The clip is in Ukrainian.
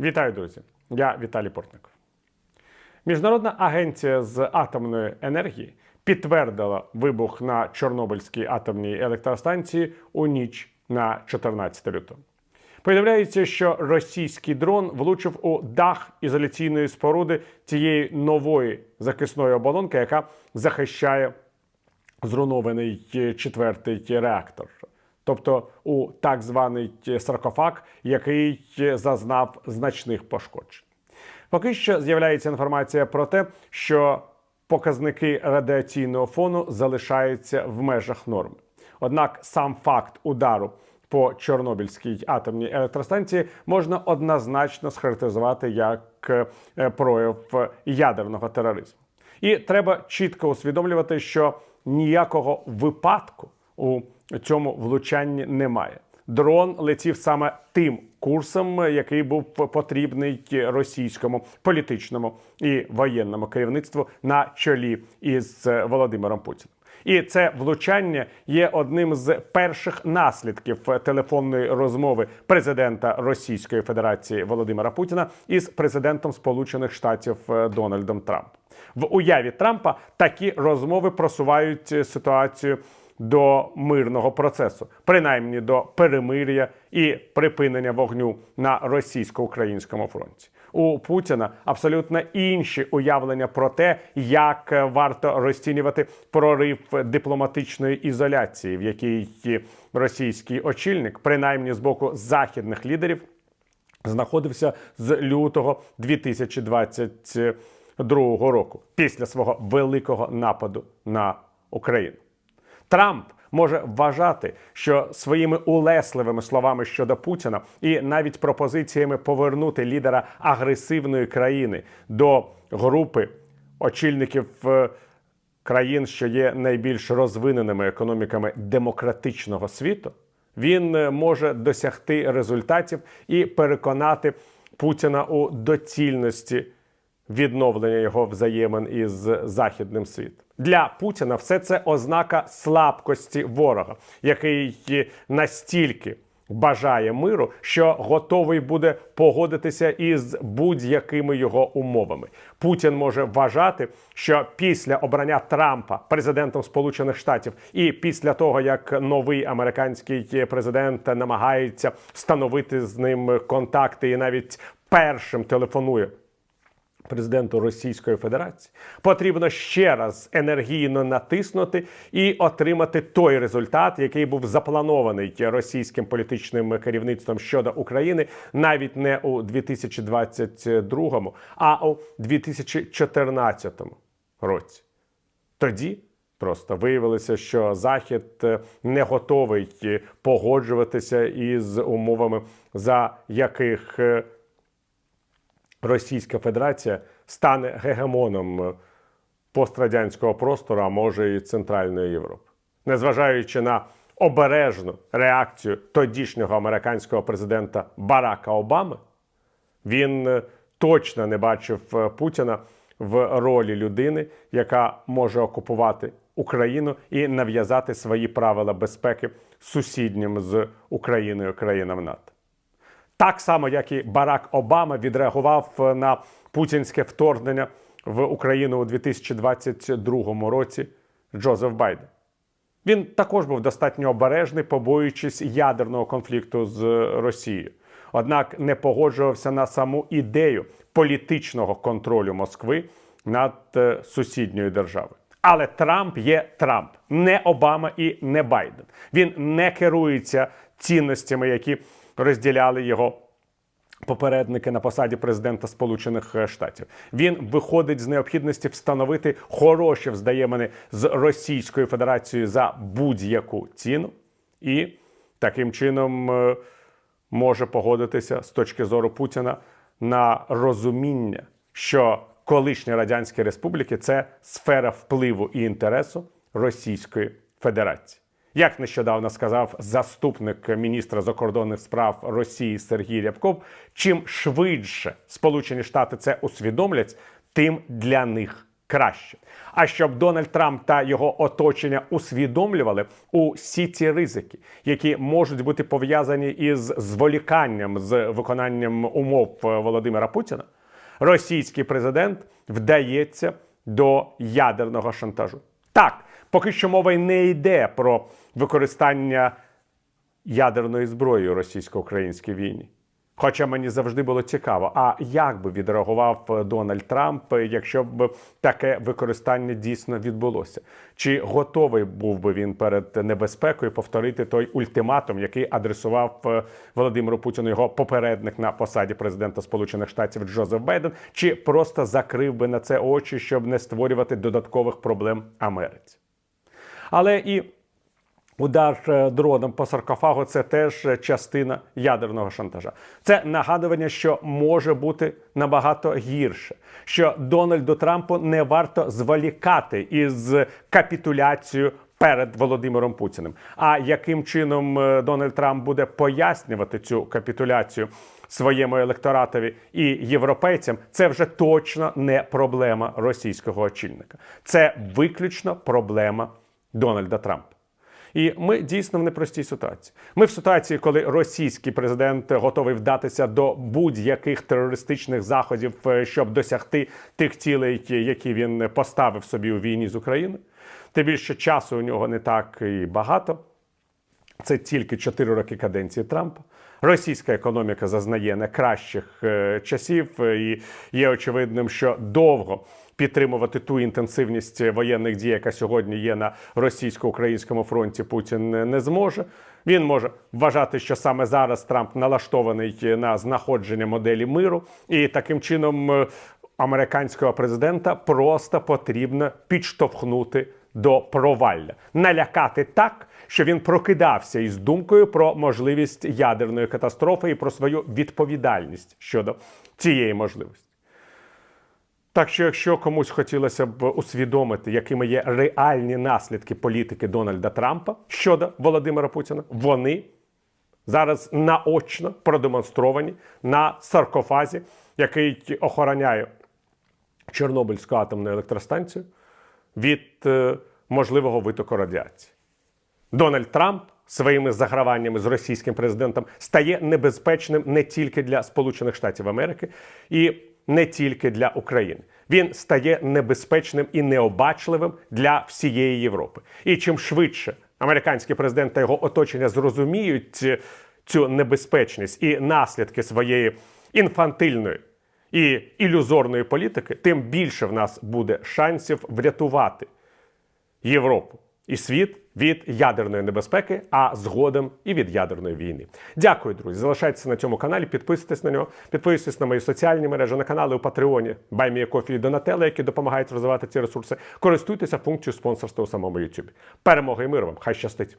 Вітаю, друзі! Я Віталій Портников. Міжнародна агенція з атомної енергії підтвердила вибух на Чорнобильській атомній електростанції у ніч на 14 лютого. Повідомляється, що російський дрон влучив у дах ізоляційної споруди тієї нової захисної оболонки, яка захищає зруйнований четвертий реактор. Тобто у так званий саркофаг, який зазнав значних пошкоджень. Поки що з'являється інформація про те, що показники радіаційного фону залишаються в межах норми. Однак сам факт удару по Чорнобильській атомній електростанції можна однозначно схарактеризувати як е, прояв ядерного тероризму. І треба чітко усвідомлювати, що ніякого випадку у цьому влучанні немає. Дрон летів саме тим курсом, який був потрібний російському політичному і воєнному керівництву на чолі із Володимиром Путіним. І це влучання є одним з перших наслідків телефонної розмови президента Російської Федерації Володимира Путіна із президентом Сполучених Штатів Дональдом Трампом. В уяві Трампа такі розмови просувають ситуацію до мирного процесу, принаймні до перемир'я і припинення вогню на російсько-українському фронті. У Путіна абсолютно інші уявлення про те, як варто розцінювати прорив дипломатичної ізоляції, в якій російський очільник, принаймні з боку західних лідерів, знаходився з лютого 2022 року після свого великого нападу на Україну. Трамп може вважати, що своїми улесливими словами щодо Путіна і навіть пропозиціями повернути лідера агресивної країни до групи очільників е, країн, що є найбільш розвиненими економіками демократичного світу, він е, може досягти результатів і переконати Путіна у доцільності відновлення його взаємин із західним світом. Для Путіна все це ознака слабкості ворога, який настільки бажає миру, що готовий буде погодитися із будь-якими його умовами. Путін може вважати, що після обрання Трампа президентом Сполучених Штатів і після того як новий американський президент намагається встановити з ним контакти і навіть першим телефонує президенту Російської Федерації потрібно ще раз енергійно натиснути і отримати той результат, який був запланований російським політичним керівництвом щодо України, навіть не у 2022, а у 2014 році. Тоді. Просто виявилося, що Захід не готовий погоджуватися із умовами, за яких Російська Федерація стане гегемоном пострадянського простору, а може і Центральної Європи, незважаючи на обережну реакцію тодішнього американського президента Барака Обами, він е, точно не бачив е, Путіна в ролі людини, яка може окупувати Україну і нав'язати свої правила безпеки сусіднім з Україною країнам НАТО так само, як і Барак Обама відреагував е, на путінське вторгнення в Україну у 2022 році. Джозеф Байден. Він також був достатньо обережний, побоюючись ядерного конфлікту з Росією. Однак не погоджувався на саму ідею політичного контролю Москви над е, сусідньою державою. Але Трамп є Трамп, не Обама і не Байден. Він не керується цінностями, які розділяли його. Попередники на посаді президента Сполучених Штатів він виходить з необхідності встановити хороші взаємини з Російською Федерацією за будь-яку ціну, і таким чином е, може погодитися з точки зору Путіна на розуміння, що колишні радянські республіки це сфера впливу і інтересу Російської Федерації. Як нещодавно сказав заступник міністра закордонних справ Росії Сергій Рябков, чим швидше Сполучені Штати це усвідомлять, тим для них краще. А щоб Дональд Трамп та його оточення усвідомлювали усі ці ризики, які можуть бути пов'язані із зволіканням з виконанням умов Володимира Путіна, російський президент вдається до ядерного шантажу. Так, поки що мова й не йде про використання ядерної зброї у російсько-українській війні. Хоча мені завжди було цікаво, а як би відреагував е, Дональд Трамп, е, якщо б таке використання дійсно відбулося? Чи готовий був би він перед небезпекою повторити той ультиматум, який адресував е, Володимиру Путіну його попередник на посаді президента Сполучених Штатів Джозеф Байден, чи просто закрив би на це очі, щоб не створювати додаткових проблем Америці? Але і Удар е, дроном по саркофагу це теж частина ядерного шантажа. Це нагадування, що може бути набагато гірше, що Дональду Трампу не варто зволікати із капітуляцією перед Володимиром Путіним. А яким чином е, Дональд Трамп буде пояснювати цю капітуляцію своєму електоратові і європейцям, це вже точно не проблема російського очільника. Це виключно проблема Дональда Трампа. І ми дійсно в непростій ситуації. Ми в ситуації, коли російський президент готовий вдатися до будь-яких терористичних заходів, е, щоб досягти тих цілей, які він поставив собі у війні з Україною. Тим більше часу у нього не так і багато. Це тільки 4 роки каденції Трампа. Російська економіка зазнає найкращих е, часів, е, і є очевидним, що довго підтримувати ту інтенсивність воєнних дій, яка сьогодні є на російсько-українському фронті, Путін не зможе. Він може вважати, що саме зараз Трамп налаштований на знаходження моделі миру, і таким чином е, американського президента просто потрібно підштовхнути до провалля, налякати так, що він прокидався із думкою про можливість ядерної катастрофи і про свою відповідальність щодо цієї можливості. Так що, якщо комусь хотілося б усвідомити, якими є реальні наслідки політики Дональда Трампа щодо Володимира Путіна, вони зараз наочно продемонстровані на саркофазі, який охороняє Чорнобильську атомну електростанцію від е, можливого витоку радіації. Дональд Трамп своїми заграваннями з російським президентом стає небезпечним не тільки для Сполучених Штатів Америки і не тільки для України. Він стає небезпечним і необачливим для всієї Європи. І чим швидше американський президент та його оточення зрозуміють цю небезпечність і наслідки своєї інфантильної і ілюзорної політики, тим більше в нас буде шансів врятувати Європу і світ від ядерної небезпеки, а згодом і від ядерної війни. Дякую, друзі. Залишайтеся на цьому каналі, підписуйтесь на нього, підписуйтесь на мої соціальні мережі, на канали у Патреоні, Кофі і Донателе, які допомагають розвивати ці ресурси. Користуйтеся функцією спонсорства у самому YouTube. Перемоги і миру вам! Хай щастить!